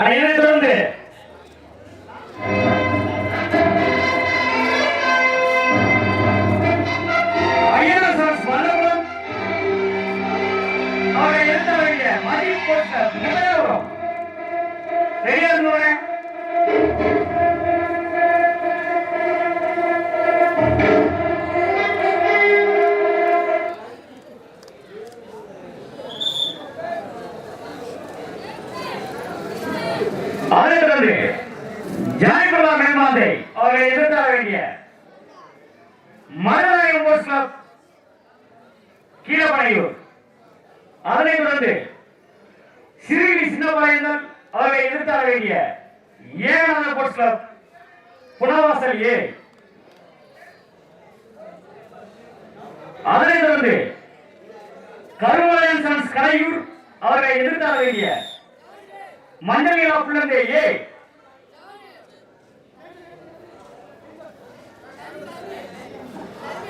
அதை இதனைத் தொடர்ந்து வேண்டிய ஏழாவது போர்ட்ஸ் கிளப் புனவாசல் ஏ? அதனைத் தொடர்ந்து கருவளையன் சன்ஸ் கரையூர் அவர்களை எதிர்த்தார வேண்டிய மண்டலியா புள்ளந்தே ஏ?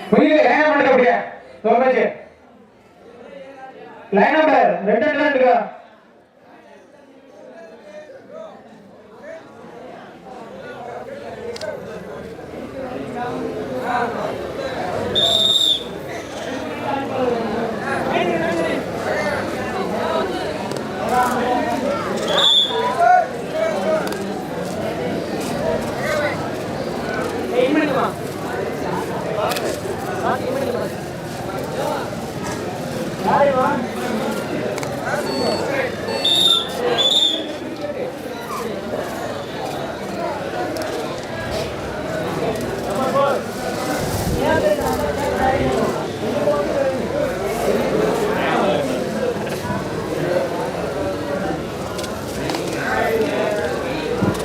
புரியல ஏன் பண்ணக்கூடிய தொடர்ந்து லைன் நம்பர் ரெண்டு இருக்கா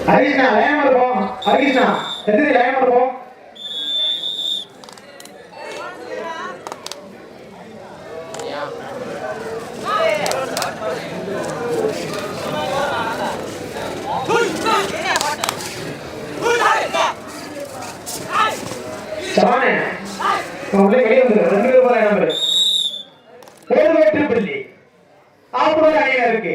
ஹரிகிருஷ்ணா லைன் இருப்போம் ஹரிஷ்ணா ஹரிகிருஷ்ணா எதிரி லைன் நம்பர் சவானே உங்களை வெளியே வந்து ரெண்டு பேர் போல நம்பர் ஒரு வெற்றி பள்ளி. ஆப்பூர் அணியில இருக்கு.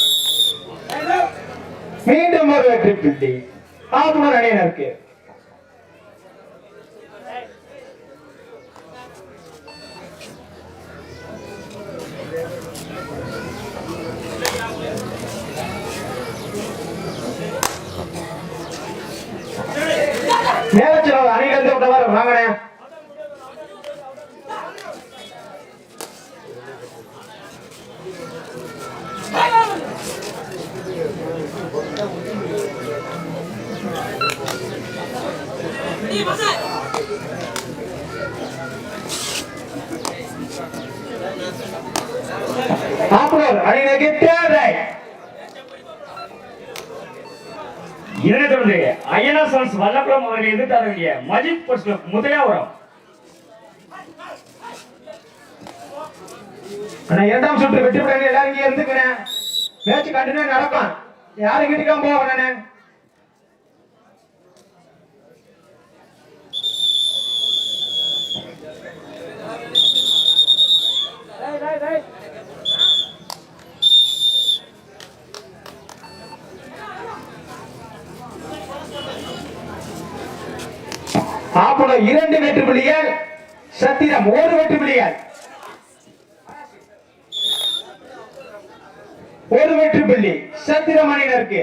மீண்டும் ஒரு வெற்றி புள்ளி. ஆப்பூர் அணியினருக்கு ஆப்பூர் அணியினருக்கு தேவை இதனைத் தொடர்ந்து ஐஎன்எஸ்எஸ் வல்லபுரம் அவரை எதிர்த்தார வேண்டிய மஜித் போர்ட்ஸ் கிளப் முதலாவரம் இரண்டாம் சுற்று வெற்றி பெற எல்லாரும் இங்க இருந்துக்கிறேன் மேட்ச் கண்டினியூ நடக்கும். யாரும் வீட்டுக்காம போவேன் நானு ஆப்படம் இரண்டு வெற்றி புள்ளிகள் சத்திரம் ஒரு வெற்றி புள்ளிகள் ஒரு வெற்றி புள்ளி சத்திரம் அணியினருக்கு.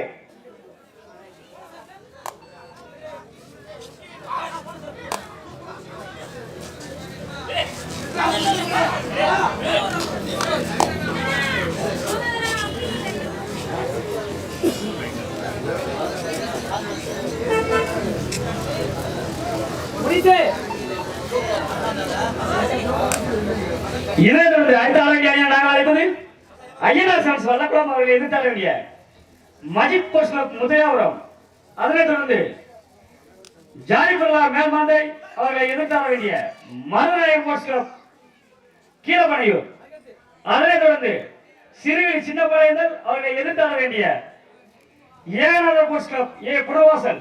இதை. தொடர்ந்து அடுத்த நாங்கள் அழைப்பது. ஐயனார் சான்ஸ் வல்லக்குளம் அவர்கள் எதிர்த்தாள வேண்டிய மஜித் போஸ்ட் முதலியாபுரம். அதனைத் தொடர்ந்து ஜாரிபுல்லா மேல்மாந்தை அவர்களை எதிர்த்தாள வேண்டிய மதுரை போஸ்ட் கிளப் கீழப்பனையூர். அதனைத் தொடர்ந்து சிறுகிரி சின்ன பழையதல் அவர்களை எதிர்த்தாள வேண்டிய Eganathar post club A Kudavasal.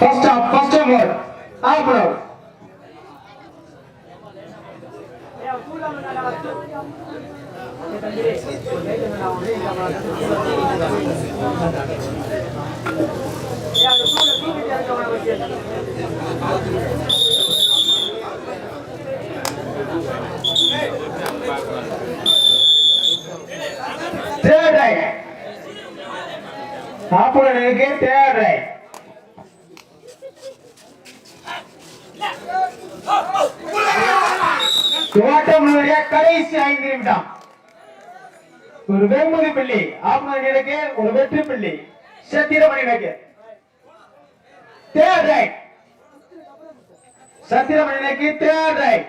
First half first half all of an third raid ஆப்போனனுக்கு தேவை. கடைசி ஐந்து நிமிடம். ஒரு வெகுமதி பிள்ளை ஆப்போனனுக்கு ஒரு வெற்றி பிள்ளை சத்திரமணிக்கு தேர்ட் ரைட் சத்திரமணிக்கு தேர்ட் ரைட்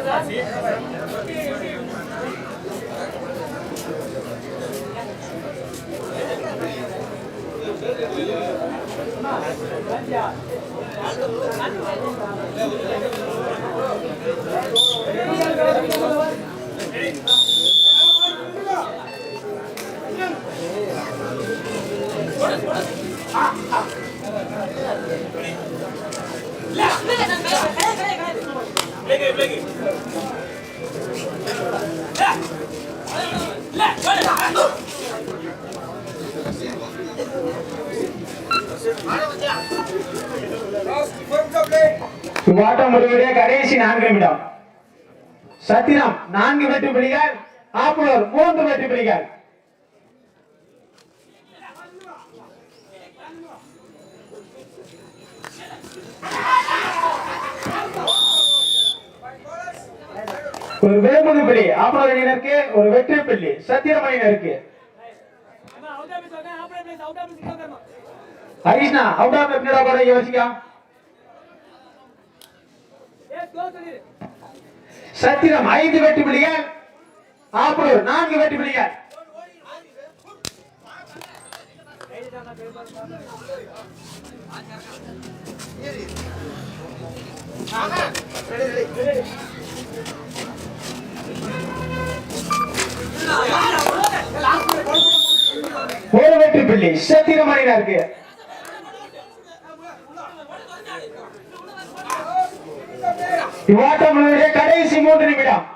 சத்திரமணிக்கு துவாட்டம் முழுவதே கடைசி நான்கு நிமிடம். சத்திரம் நான்கு வெற்றி பிடிகள் ஆப்புலர் மூன்று வெற்றி பிடிகள். ஒரு வேமுது பிள்ளை ஆப்புலர் ஒரு வெற்றி பிள்ளை சத்திரம் இருக்கு ஹரிஷ்ணா அவுட் ஆஃப் பிளேயரா போற யோசிக்கா. சத்திரம் ஐந்து வெற்றி பிள்ளைகள் ஆப்பூர் நான்கு வெற்றி புள்ளிகள். ஒரு வெற்றி புள்ளி சத்திரம் இருக்கு. இவ்வாட்டம் கடைசி மூன்று நிமிடம்.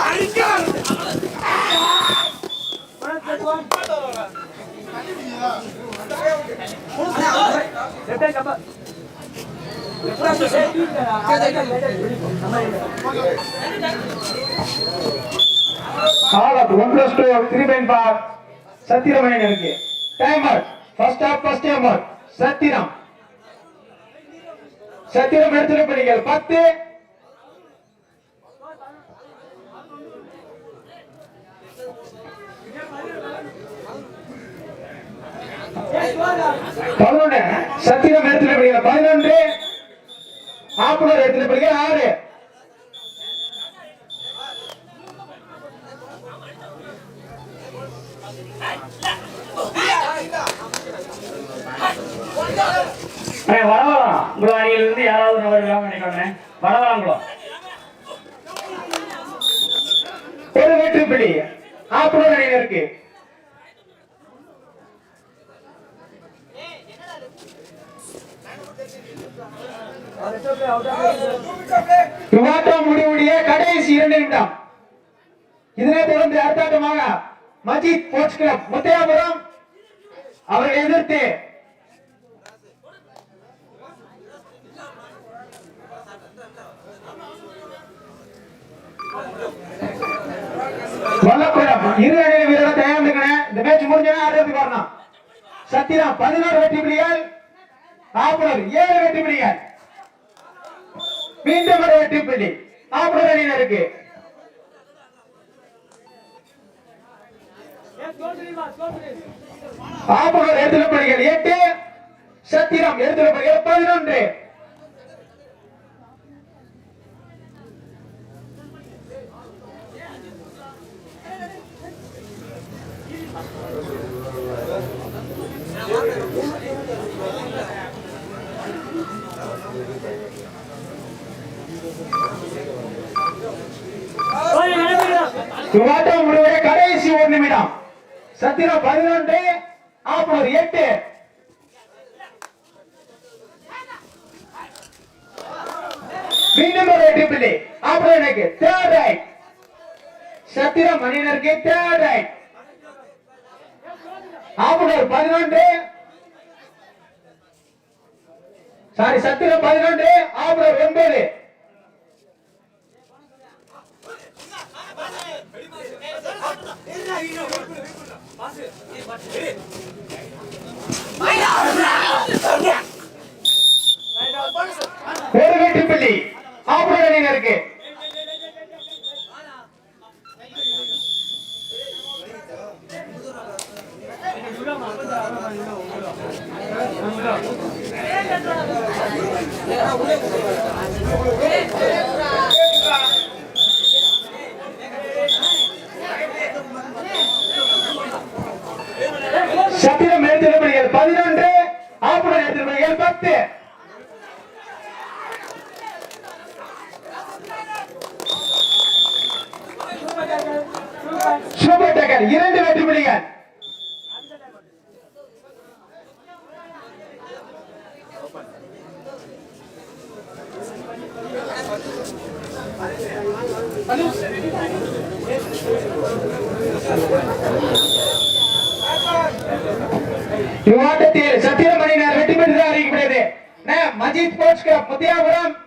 All up one plus two three point for Sathiramani இருக்கு first half first timer Sathiram Sathiram எடுத்துட்டு போனீங்க பத்து பதினொன்று சத்திரம் எடுத்துட்டு படிக்கிற பதினொன்று. ஆப்புனர் எடுத்துட்டு படிக்கிற ஆறு. அண்ணே வடவளம். உங்களோட அணியிலிருந்து யாராவது நபர் விழா நினைக்கிறேன் வடவளங்குளம் ஒரு வெற்றி புள்ளி. ஆப்புனர் அணியினருக்கு. விவாதம் முடிவுடைய கடைசி இரண்டு நிமிடம். இதனை தொடர்ந்து அடுத்தாட்டமாக மஜித் ஸ்போர்ட்ஸ் கிளப் முத்தையாபுரம் அவரை எதிர்த்து வல்லக்குளம் இரு அணி வீரர்கள் தயார் இந்த மேட்ச் முடிஞ்சா வரணும் சத்திரம் பதினோரு வெற்றி புள்ளிகள் ஆப்புனர் ஏழு வெற்றி புள்ளிகள். மீண்டும் ஒரு வெற்றி புள்ளி. ஆப்புனர் அணியினருக்கு ஆப்புனர் எடுத்துள்ள எட்டு சத்திரம் எடுத்துள்ள பதினொன்று விவாதம் முடிவுடைய கடைசி ஒரு நிமிடம் சத்திரம் பதினொன்று ஆப்புனர் எட்டு. மீண்டும் ஒரு வெற்றி புள்ளி. எனக்கு தேர்ட் ரைட் சத்திர மனிதனுக்கு தேர்ட் ரைட் ஆப்புனர் பதினொன்று. சாரி சத்திரம் பதினொன்று ஆப்புனர் ஒன்பது ஒரு வெற்றி புள்ளி ஆப்புனர் அணியினருக்கு சத்திரம் até Abraão